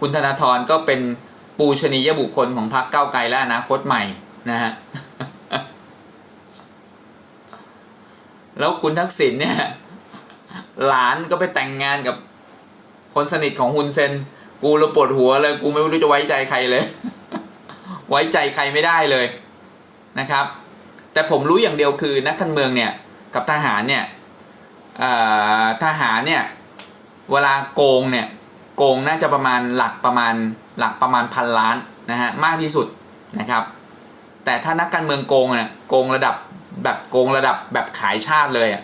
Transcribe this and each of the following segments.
คุณธนาธรก็เป็นปูชนียบุคคลของพรรคเก้าไกลและอนาคตใหม่นะฮะแล้วคุณทักษิณเนี่ย หลานก็ไปแต่งงานกับคนสนิทของฮุนเซน กูระปวดหัวเลย กูไม่รู้จะไว้ใจใครเลย ไว้ใจใครไม่ได้เลยนะครับ แต่ผมรู้อย่างเดียวคือนักการเมืองเนี่ยกับทหารเนี่ยทหารเนี่ย เวลาโกงเนี่ย โกงน่าจะประมาณหลักประมาณหลักประมาณพันล้านนะฮะมากที่สุดนะครับ แต่ถ้านักการเมืองโกงเนี่ยโกงระดับแบบโกงระดับแบบขายชาติเลยอะ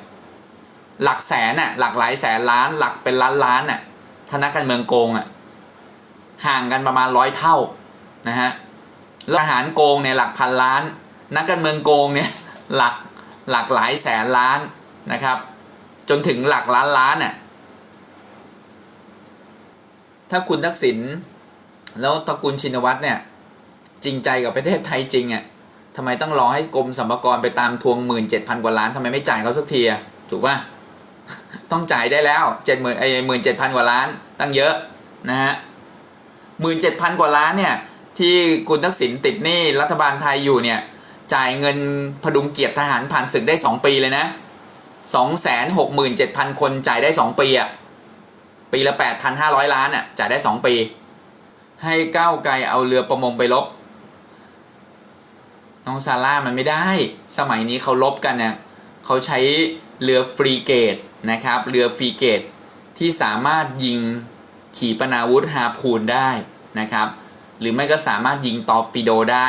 หลักแสนน่ะหลักหลายแสนล้าน หลักเป็นล้านล้านน่ะถ้านักการเมืองโกงอะห่างกันประมาณร้อยเท่านะฮะทหารโกงเนี่ยหลักพันล้าน นักการเมืองโกงเนี่ยหลักหลักหลายแสนล้านนะครับ จนถึงหลักล้านล้านน่ะ ถ้าคุณทักษิณแล้วตระกูลชินวัตรเนี่ย จริงใจกับประเทศไทยจริงอะทำไมต้องรอให้กรมสรรพากรไปตามทวงหมื่นเจ็ดพันกว่าล้านทำไมไม่จ่ายเขาสักทีอะถูกป่ะต้องจ่ายได้แล้วเจ็ดหมื่นไอ้หมื่นเจ็ดพันกว่าล้าน ตั้งเยอะนะฮะหมื่นเจ็ดพันกว่าล้านเนี่ย ที่คุณทักษิณติดหนี้รัฐบาลไทยอยู่เนี่ย จ่ายเงินพดุงเกียรติทหารผ่านศึกได้สองปีเลยนะสองแสนหกหมื่นเจ็ดพันคนจ่ายได้สองปีอะ ปีละ 8,500 ล้านอะจ่ายได้ 2 ปี ให้ก้าวไกลเอาเรือประมงไปลบ น้องซาร่ามันไม่ได้ สมัยนี้เขาลบกันเนี่ยเขาใช้เรือฟรีเกตนะครับเรือฟรีเกตที่สามารถยิงขีปนาวุธฮาพูนได้นะครับ หรือไม่ก็สามารถยิงตอร์ปิโดได้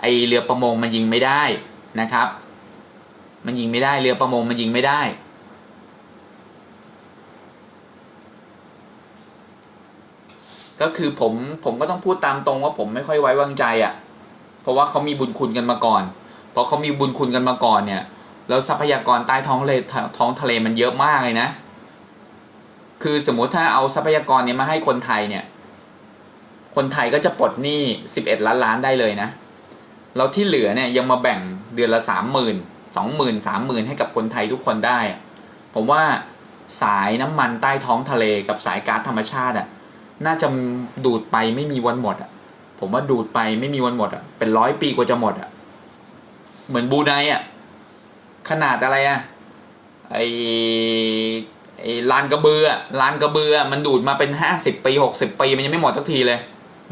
ไอเรือประมงมันยิงไม่ได้นะครับ มันยิงไม่ได้เรือประมงมันยิงไม่ได้ ก็คือผมผมก็ต้องพูดตามตรงว่าผมไม่ค่อยไว้วางใจอะ่ะ เพราะว่าเขามีบุญคุณกันมาก่อนพอเขามีบุญคุณกันมาก่อนเนี่ยแล้วทรัพยากรใต้ท้องทะเลท้องทะเลมันเยอะมากเลยนะ คือสมมติถ้าเอาทรัพยากรเนี้มาให้คนไทยเนี่ย คนไทยก็จะปลดหนี้11 ล้านล้านได้เลยนะแล้วที่เหลือเนี่ยยังมาแบ่งเดือนละสามหมื่นสองหมื่นสามหมื่นให้กับคนไทยทุกคนได้ ผมว่าสายน้ำมันใต้ท้องทะเลกับสายก๊าซธรรมชาติอะ น่าจะดูดไปไม่มีวันหมดอะ ผมว่าดูดไปไม่มีวันหมดอะ เป็นร้อยปีกว่าจะหมดอะ เหมือนบูไนอะ ขนาดอะไรอะ ไอไอลานกระเบืออะลานกระเบืออะมันดูดมาเป็นห้าสิบปีหกสิบปี มันยังไม่หมดสักทีเลย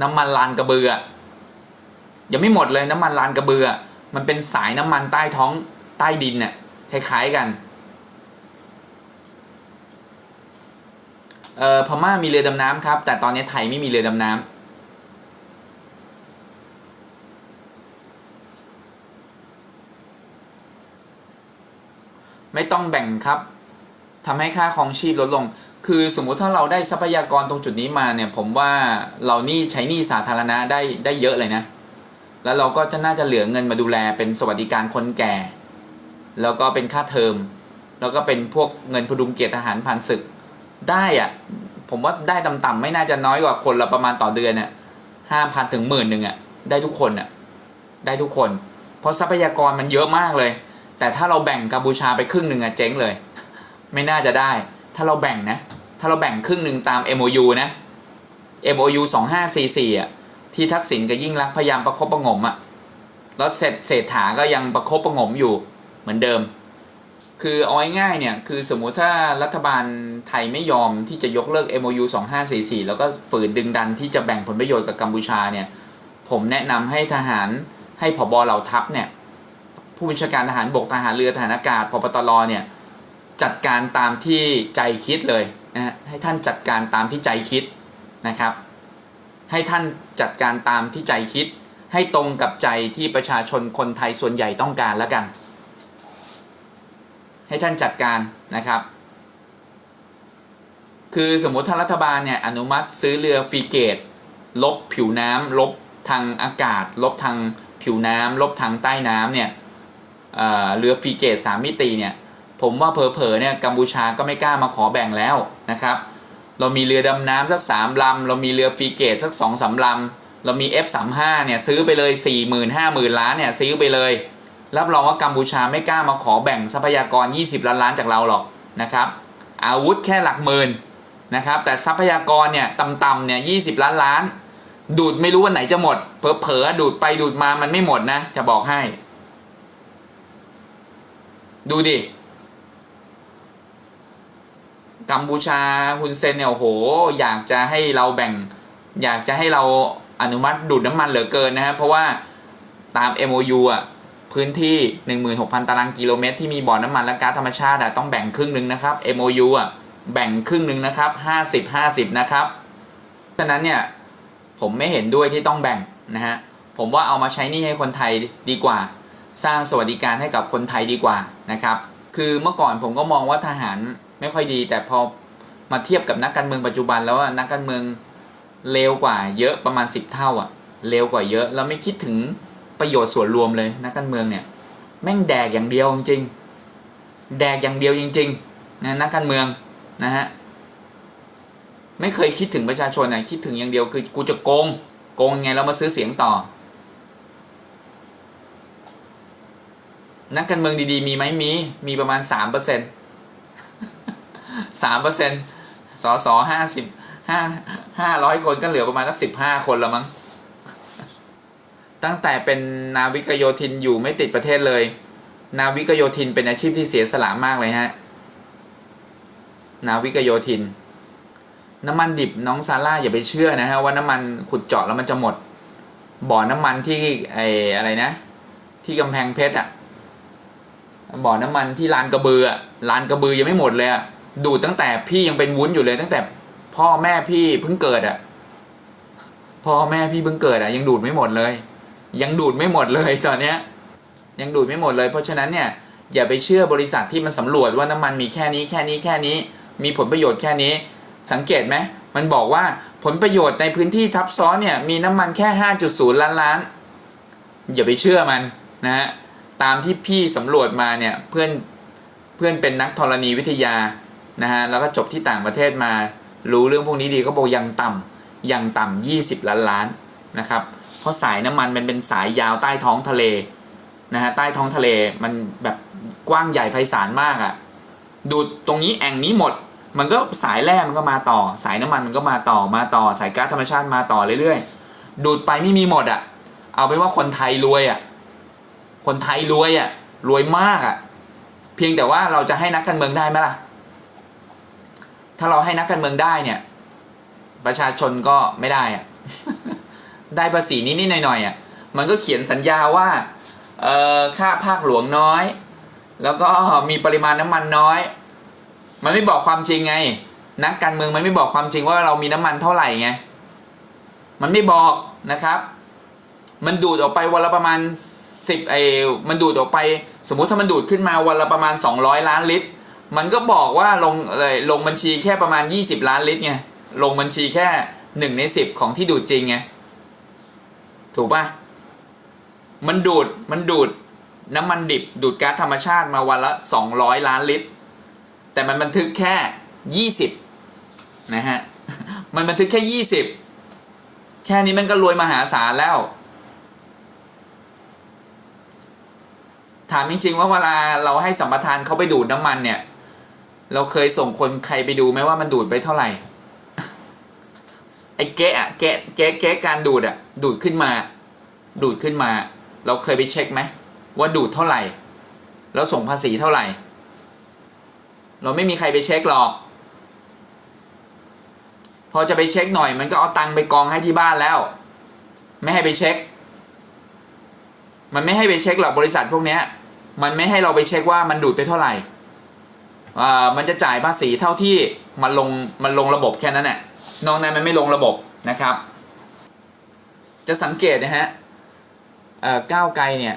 น้ำมันลานกระเบืออะยังไม่หมดเลยน้ำมันลานกระเบืออะมันเป็นสายน้ำมันใต้ท้องใต้ดินเนี่ยคล้ายๆกัน เอ่อพม่ามีเรือดำน้ำครับ แต่ตอนนี้ไทยไม่มีเรือดำน้ำไม่ต้องแบ่งครับทำให้ค่าครองชีพลดลง คือสมมุติถ้าเราได้ทรัพยากรตรงจุดนี้มาเนี่ย ผมว่าเรานี่ใช้หนี้สาธารณะได้ได้เยอะเลยนะ แล้วเราก็จะน่าจะเหลือเงินมาดูแลเป็นสวัสดิการคนแก่ แล้วก็เป็นค่าเทอม แล้วก็เป็นพวกเงินพดุงเกียรติทหารผ่านศึก ได้อะผมว่าได้ต่ำๆไม่น่าจะน้อยกว่าคนละประมาณต่อเดือนเนี่ยห้าพันถึงหมื่นหนึ่งอะได้ทุกคนอะได้ทุกคน เพราะทรัพยากรมันเยอะมากเลย แต่ถ้าเราแบ่งกัมพูชาไปครึ่งหนึ่งอะเจ๊งเลย ไม่น่าจะได้ ถ้าเราแบ่งนะ ถ้าเราแบ่งครึ่งหนึ่งตาม MOU นะ MOU 2544อะที่ทักษิณกับยิ่งรักพยายามประคบประงมอะแล้วเสร็จเศรษฐาก็ยังประคบประงมอยู่เหมือนเดิม คือเอาง่ายๆเนี่ย คือสมมุติถ้ารัฐบาลไทยไม่ยอมที่จะยกเลิก MOU 2544 แล้วก็ฝืนดึงดันที่จะแบ่งผลประโยชน์กับกัมพูชาเนี่ย ผมแนะนำให้ทหารให้ผบเหล่าทัพเนี่ย ผู้บัญชาการทหารบกทหารเรือทหารอากาศพปตรเนี่ย จัดการตามที่ใจคิดเลยนะฮะให้ท่านจัดการตามที่ใจคิดนะครับ ให้ท่านจัดการตามที่ใจคิด ให้ตรงกับใจที่ประชาชนคนไทยส่วนใหญ่ต้องการแล้วกัน ให้ท่านจัดการนะครับ คือสมมติถ้ารัฐบาลเนี่ยอนุมัติซื้อเรือฟรีเกต ลบผิวน้ำลบทางอากาศ ลบทางผิวน้ำลบทางใต้น้ำเนี่ยเเรือฟรีเกตสามมิติเนี่ยผมว่าเพอๆเนี่ยกัมพูชาก็ไม่กล้ามาขอแบ่งแล้วนะครับเรามีเรือดำน้ำสักสามลำ เรามีเรือฟรีเกตสักสองสามลำ เรามี F35 เนี่ยซื้อไปเลย 4 0 0 0 0 5 0 0 0 0 ล้านเนี่ยซื้อไปเลย รับรองว่ากัมพูชาไม่กล้ามาขอแบ่งทรัพยากร 20 ล้านล้านจากเราหรอกนะครับอาวุธแค่หลักหมื่นนะครับแต่ทรัพยากรเนี่ยต่ำๆเนี่ยยีล้านล้าน ดูดไม่รู้วันไหนจะหมดเผลอๆดูดไปดูดมามันไม่หมดนะจะบอกให้ ดูดิกัมพูชาฮุนเซนเนี่ยโอ้โห อยากจะให้เราแบ่ง อยากจะให้เราอนุมัติดูดน้ำมันเหลือเกินนะครับเพราะว่าตาม MOU อะ พื้นที่ 16,000 ตารางกิโลเมตรที่มีบ่อน้ำมันและก๊าซธรรมชาติต้องแบ่งครึ่งหนึ่งนะครับ MOU อะแบ่งครึ่งหนึ่งนะครับ 50 50 นะครับฉะนั้นเนี่ยผมไม่เห็นด้วยที่ต้องแบ่งนะฮะผมว่าเอามาใช้นี่ให้คนไทยดีกว่า สร้างสวัสดิการให้กับคนไทยดีกว่านะครับคือเมื่อก่อนผมก็มองว่าทหารไม่ค่อยดี แต่พอมาเทียบกับนักการเมืองปัจจุบันแล้วนักการเมืองเลวกว่าเยอะประมาณ 10 เท่าอะเลวกว่าเยอะแล้วไม่คิดถึง ประโยชน์ส่วนรวมเลยนักการเมืองเนี่ยแม่งแดกอย่างเดียวจริงแดกอย่างเดียวจริงๆนะนักการเมืองนะฮะไม่เคยคิดถึงประชาชนนะคิดถึงอย่างเดียวคือกูจะโกงโกงยังไงเรามาซื้อเสียงต่อ นักการเมืองดีๆ มีไหมมีมีประมาณสามเปอร์เซ็นต์สามเปอร์เซ็นต์สอสอห้าสิบห้าห้าร้อยคนก็เหลือประมาณสักสิบห้าคนละมั้ง ตั้งแต่เป็นนาวิกโยธินอยู่ไม่ติดประเทศเลย นาวิกโยธินเป็นอาชีพที่เสียสละมากเลยฮะ นาวิกโยธิน น้ำมันดิบน้องซาร่าอย่าไปเชื่อนะฮะว่าน้ำมันขุดเจาะแล้วมันจะหมด บ่อน้ำมันที่ไออะไรนะ ที่กำแพงเพชรอะบ่อน้ำมันที่ลานกระบืออะลานกระบือยังไม่หมดเลยอะดูดตั้งแต่พี่ยังเป็นวุ้นอยู่เลย ตั้งแต่พ่อแม่พี่เพิ่งเกิดอะพ่อแม่พี่เพิ่งเกิดอะยังดูดไม่หมดเลย ยังดูดไม่หมดเลยตอนเนี้ยยังดูดไม่หมดเลย เพราะฉะนั้นเนี่ยอย่าไปเชื่อบริษัทที่มันสำรวจว่าน้ำมันมีแค่นี้แค่นี้แค่นี้ มีผลประโยชน์แค่นี้ สังเกตไหมมันบอกว่าผลประโยชน์ในพื้นที่ทับซ้อนเนี่ยมีน้ำมันแค่ 5.0 ล้านล้าน อย่าไปเชื่อมันนะฮะตามที่พี่สำรวจมาเนี่ยเพื่อนเพื่อนเป็นนักธรณีวิทยานะฮะแล้วก็จบที่ต่างประเทศมา รู้เรื่องพวกนี้ดีก็บอกยังต่ำยังต่ำ20 ล้านล้าน นะครับ เพราะสายน้ำมันมันเป็นสายยาวใต้ท้องทะเลนะฮะใต้ท้องทะเลมันแบบกว้างใหญ่ไพศาลมากอะ่ะดูดตรงนี้แอ่งนี้หมด มันก็สายแร่มันก็มาต่อ สายน้ำมันมันก็มาต่อมาต่อ สายก๊าซธรรมชาติมาต่อเรื่อยๆ ดูดไปไม่มีหมดอะ่ะ เอาเป็นว่าคนไทยรวยอะ่ะคนไทยรวยอะ่ะรวยมากอะ่ะเพียงแต่ว่าเราจะให้นักการเมืองได้ไหมล่ะ ถ้าเราให้นักการเมืองได้เนี่ย ประชาชนก็ไม่ได้อะ ได้ภาษีนิดๆหน่อยๆอะมันก็เขียนสัญญาว่าเอ่อค่าภาคหลวงน้อย แล้วก็มีปริมาณน้ำมันน้อย มันไม่บอกความจริงไง นักการเมืองมันไม่บอกความจริงว่าเรามีน้ำมันเท่าไหร่ไงมันไม่บอกนะครับ มันดูดออกไปวันละประมาณสิบไอมันดูดออกไป สมมุติถ้ามันดูดขึ้นมาวันละประมาณ 200 ล้านลิตร มันก็บอกว่าลงเลยลงบัญชีแค่ประมาณ 20 ล้านลิตรไงลงบัญชีแค่หนึ่งในสิบของที่ดูดจริงไง ถูกปะมันดูดมันดูดน้ำมันดิบดูดก๊าซธรรมชาติมาวันละ 200 ล้านลิตร แต่มันบันทึกแค่ 20 นะฮะ มันบันทึกแค่ 20 แค่นี้มันก็รวยมหาศาลแล้ว ถามจริงๆว่าเวลาเราให้สัมปทานเขาไปดูดน้ำมันเนี่ย เราเคยส่งคนใครไปดูไหมว่ามันดูดไปเท่าไหร่ ไอ้แกะอะแกะแกะแกะการดูดอะดูดขึ้นมา ดูดขึ้นมา เราเคยไปเช็คไหมว่าดูดเท่าไหร่ แล้วส่งภาษีเท่าไหร่ เราไม่มีใครไปเช็คหรอก พอจะไปเช็คหน่อย มันก็เอาตังค์ไปกองให้ที่บ้านแล้ว ไม่ให้ไปเช็ค มันไม่ให้ไปเช็คหรอกบริษัทพวกเนี้ย มันไม่ให้เราไปเช็คว่ามันดูดไปเท่าไหร่อ่ามันจะจ่ายภาษีเท่าที่ มันลงมันลงระบบแค่นั้นแหละนอกนั้นมันไม่ลงระบบนะครับ จะสังเกตนะฮะก้าวไกลเนี่ย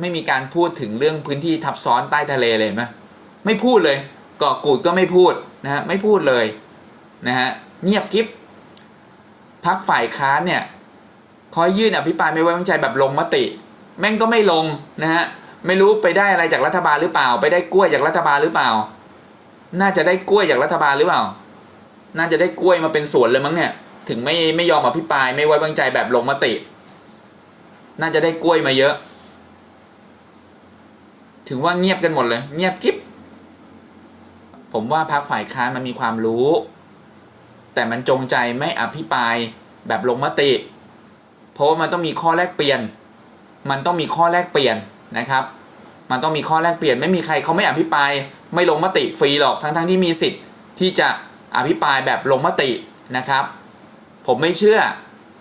ไม่มีการพูดถึงเรื่องพื้นที่ทับซ้อนใต้ทะเลเลยไหมไม่พูดเลยเกาะกูดก็ไม่พูดนะฮะไม่พูดเลยนะฮะเงียบกิ๊บพักฝ่ายค้านเนี่ยคอยยื่นอภิปรายไม่ไว้วางใจแบบลงมติ แม่งก็ไม่ลงนะฮะไม่รู้ไปได้อะไรจากรัฐบาลหรือเปล่า ไปได้กล้วยจากรัฐบาลหรือเปล่า น่าจะได้กล้วยจากรัฐบาลหรือเปล่า น่าจะได้กล้วยมาเป็นสวนเลยมั้งเนี่ย ถึงไม่ไม่ยอมอภิปรายไม่ไว้วางใจแบบลงมติ น่าจะได้กล้วยมาเยอะ ถึงว่าเงียบกันหมดเลย เงียบกิ๊บ ผมว่าพรรคฝ่ายค้านมันมีความรู้ แต่มันจงใจไม่อภิปรายแบบลงมติ เพราะว่ามันต้องมีข้อแลกเปลี่ยน มันต้องมีข้อแลกเปลี่ยนนะครับ มันต้องมีข้อแลกเปลี่ยนไม่มีใครเขาไม่อภิปรายไม่ลงมติฟรีหรอกทั้งๆทที่มีสิทธิ์ที่จะอภิปรายแบบลงมตินะครับ ผมไม่เชื่อ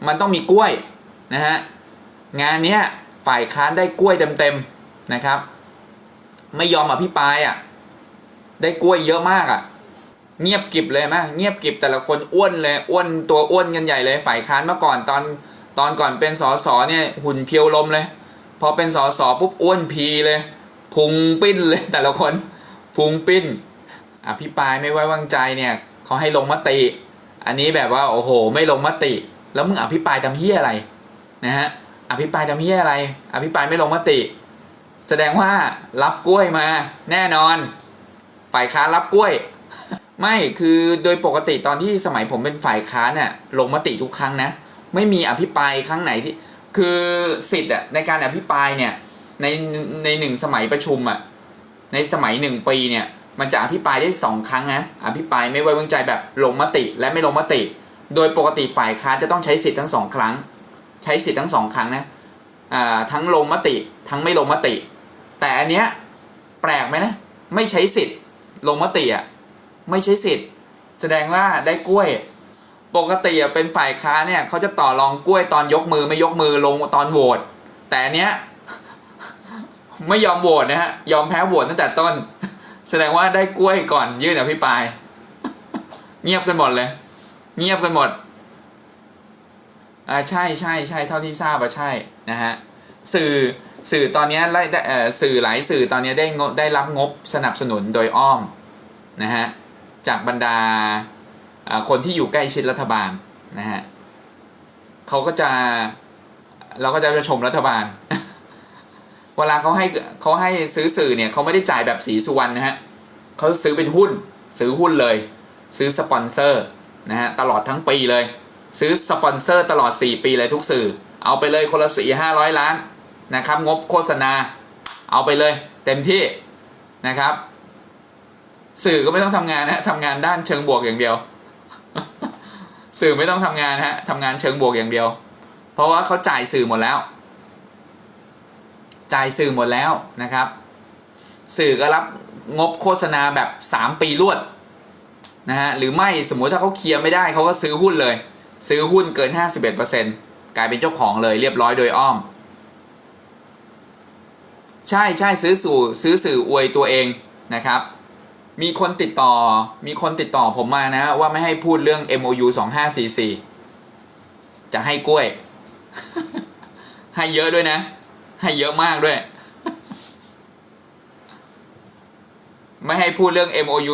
มันต้องมีกล้วยนะฮะงานนี้ฝ่ายค้านได้กล้วยเต็มๆนะครับ ไม่ยอมอภิปรายอะได้กล้วยเยอะมากอะเงียบกิบเลยมะเงียบกิบแต่ละคนอ้วนเลยอ้วนตัวอ้วนกันใหญ่เลย ฝ่ายค้านเมื่อก่อนตอนตอนก่อนเป็นสสเนี่ยหุ่นเพียวลมเลย พอเป็นสสปุ๊บอ้วนพีเลย พุงปิ้นเลยแต่ละคนพุงปิ้นอภิปรายไม่ไว้วางใจเนี่ยเขาให้ลงมติ อันนี้แบบว่าโอ้โห ไม่ลงมติ แล้วมึงอภิปรายทำเฮียอะไรนะฮะอภิปรายทำเฮียอะไร อภิปรายไม่ลงมติ แสดงว่ารับกล้วยมา แน่นอน ฝ่ายค้านรับกล้วย ไม่คือโดยปกติตอนที่สมัยผมเป็นฝ่ายค้านเนี่ยลงมติทุกครั้งนะ ไม่มีอภิปรายครั้งไหนที่คือสิทธิ์อะในการอภิปรายเนี่ย ในในหนึ่งสมัยประชุมอะในสมัยหนึ่งปีเนี่ยมันจะอภิปรายได้สองครั้งนะอภิปรายไม่ไว้วางใจแบบลงมติและไม่ลงมติ โดยปกติฝ่ายค้านจะต้องใช้สิทธิ์ทั้งสองครั้ง ใช้สิทธิ์ทั้งสองครั้งนะอ่าทั้งลงมติทั้งไม่ลงมติ แต่อันเนี้ยแปลกไหมนะไม่ใช้สิทธิ์ลงมติอะไม่ใช้สิทธิ์ แสดงว่าได้กล้วย ปกติอะเป็นฝ่ายค้านเนี่ยเขาจะต่อรองกล้วยตอนยกมือไม่ยกมือลงตอนโหวตแต่อันเนี้ย ไม่ยอมโหวตนะฮะ ยอมแพ้โหวตตั้งแต่ต้น แสดงว่าได้กล้วยก่อนยื่นอภิปราย เงียบกันหมดเลย เงียบกันหมด อ่าใช่ใช่ใช่เท่าที่ทราบอะใช่นะฮะสื่อสื่อตอนนี้ไล่ได้สื่อหลายสื่อตอนนี้ได้ได้รับงบสนับสนุนโดยอ้อมนะฮะจากบรรดาอ่าคนที่อยู่ใกล้ชิดรัฐบาลนะฮะเขาก็จะเราก็จะชมรัฐบาล เวลาเขาให้เขาให้ซื้อสื่อเนี่ยเขาไม่ได้จ่ายแบบสีสุวรรณนะฮะเขาซื้อเป็นหุ้น ซื้อหุ้นเลย ซื้อสปอนเซอร์นะฮะตลอดทั้งปีเลย ซื้อสปอนเซอร์ตลอด 4 ปีเลยทุกสื่อ เอาไปเลยคนละสี่ห้าร้อยล้านนะครับงบโฆษณาเอาไปเลยเต็มที่นะครับ สื่อก็ไม่ต้องทำงานนะทำงานด้านเชิงบวกอย่างเดียว สื่อไม่ต้องทำงานฮะทำงานเชิงบวกอย่างเดียว เพราะว่าเขาจ่ายสื่อหมดแล้ว จ่ายสื่อหมดแล้วนะครับ สื่อก็รับงบโฆษณาแบบ 3 ปีรวดนะฮะหรือไม่สมมุติถ้าเขาเคลียร์ไม่ได้เขาก็ซื้อหุ้นเลย ซื้อหุ้นเกิน 51%กลายเป็นเจ้าของเลยเรียบร้อยโดยอ้อม ใช่ใช่ซื้อสู่ซื้อสื่ออวยตัวเองนะครับ มีคนติดต่อมีคนติดต่อผมมานะว่าไม่ให้พูดเรื่อง MOU 2544 จะให้กล้วย ให้เยอะด้วยนะ ให้เยอะมากด้วย ไม่ให้พูดเรื่อง MOU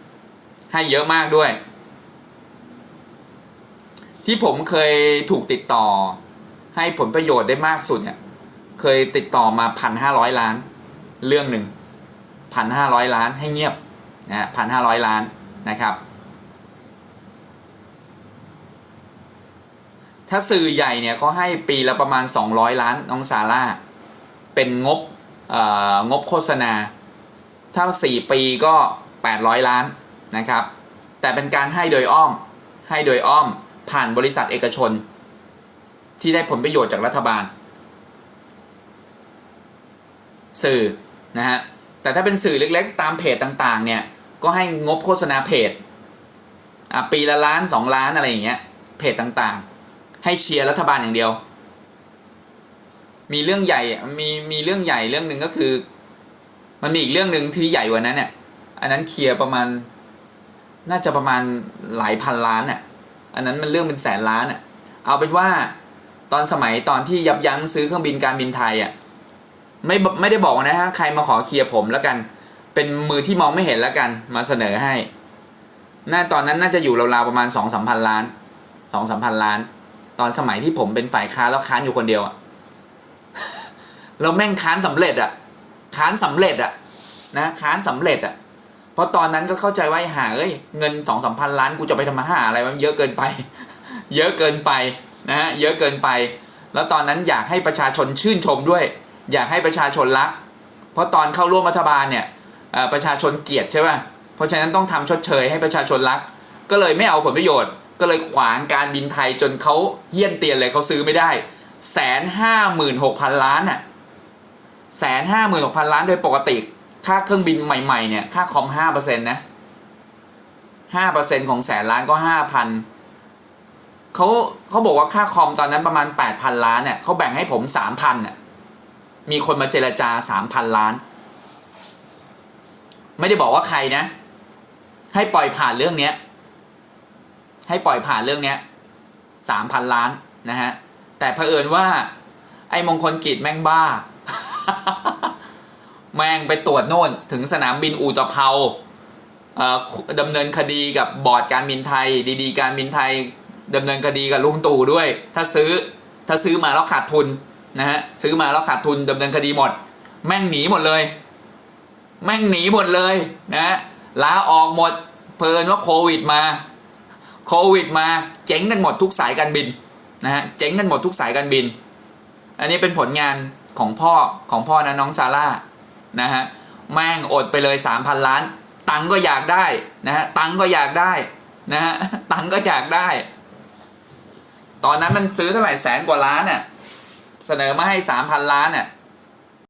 2544 ให้เยอะมากด้วย ที่ผมเคยถูกติดต่อ ให้ผลประโยชน์ได้มากสุดเนี่ย เคยติดต่อมาพันห้าร้อยล้าน เรื่องหนึ่งพันห้าร้อยล้านให้เงียบนะฮะพันห้าร้อยล้านนะครับ ถ้าสื่อใหญ่เนี่ยเขาให้ปีละประมาณ 200 ล้านน้องซาร่าเป็นงบเอ่องบโฆษณา ถ้า 4 ปีก็ 800 ล้านนะครับ แต่เป็นการให้โดยอ้อมให้โดยอ้อมผ่านบริษัทเอกชน ที่ได้ผลประโยชน์จากรัฐบาล สื่อนะฮะแต่ถ้าเป็นสื่อเล็กๆ ตามเพจต่างๆ เนี่ย ก็ให้งบโฆษณาเพจปีละล้านสองล้านอะไรอย่างเงี้ยเพจต่างๆ ให้เชียร์รัฐบาลอย่างเดียว มีเรื่องใหญ่ มีมีเรื่องใหญ่เรื่องหนึ่งก็คือ มันมีอีกเรื่องหนึ่งที่ใหญ่กว่านั้นเนี่ย อันนั้นเคลียร์ประมาณ น่าจะประมาณหลายพันล้านอะ อันนั้นมันเรื่องเป็นแสนล้านอะ เอาเป็นว่าตอนสมัยตอนที่ยับยั้งซื้อเครื่องบินการบินไทยอะไม่ไม่ได้บอกนะฮะใครมาขอเคลียร์ผมแล้วกัน เป็นมือที่มองไม่เห็นแล้วกัน มาเสนอให้น่าตอนนั้นน่าจะอยู่ราวๆประมาณสองสามพันล้านสองสามพันล้าน อนสมัยที่ผมเป็นฝ่ายค้านแล้วค้านอยู่คนเดียวอะแล้วแม่งค้านสำเร็จอะค้านสำเร็จอะนะค้านสำเร็จอะเพราะตอนนั้นก็เข้าใจว่าไอ้หาเอ้ยเงินสองสามพันล้านกูจะไปทำมาหาอะไรมันเยอะเกินไป เยอะเกินไปนะฮะเยอะเกินไป แล้วตอนนั้นอยากให้ประชาชนชื่นชมด้วย อยากให้ประชาชนรัก เพราะตอนเข้าร่วมรัฐบาลเนี่ยประชาชนเกลียดใช่ป่ะเพราะฉะนั้นต้องทำชดเชยให้ประชาชนรัก ก็เลยไม่เอาผลประโยชน์ ก็เลยขวางการบินไทยจนเขาเฮี้ยนเตียนเลยเขาซื้อไม่ได้แสนห้าหมื่นหกพันล้านอะแสนห้าหมื่นหกพันล้านโดยปกติ ค่าเครื่องบินใหม่ๆเนี่ยค่าคอมห้าเปอร์เซ็นต์นะห้าเปอร์เซ็นต์ของแสนล้านก็ห้าพันเขาเขาบอกว่าค่าคอมตอนนั้นประมาณแปดพันล้านเนี่ยเขาแบ่งให้ผมสามพันน่ะมีคนมาเจรจาสามพันล้าน ไม่ได้บอกว่าใครนะ ให้ปล่อยผ่านเรื่องเนี้ย ให้ปล่อยผ่านเรื่องเนี้ยสามพันล้านนะฮะ แต่เผอิญว่า ไอ้มงคลกิจแม่งบ้า แม่งไปตรวจโน่นถึงสนามบินอูตะเภาดำเนินคดีกับบอร์ดการบินไทย ดีๆ การบินไทยดำเนินคดีกับลุงตู่ด้วย ถ้าซื้อถ้าซื้อมาแล้วขาดทุนนะฮะซื้อมาแล้วขาดทุนดำเนินคดีหมด แม่งหนีหมดเลย แม่งหนีหมดเลยนะฮะลาออกหมดเพลินว่าโควิดมา โควิดมาเจ๊งกันหมดทุกสายการบินนะฮะเจ๊งกันหมดทุกสายการบิน อันนี้เป็นผลงานของพ่อของพ่อนะน้องซาร่านะฮะแม่งอดไปเลยสามพันล้าน ตังก็อยากได้นะฮะตังก็อยากได้นะฮะตังก็อยากได้ ตอนนั้นมันซื้อเท่าไหร่แสนกว่าล้านน่ะเสนอมาให้สามพันล้านน่ะ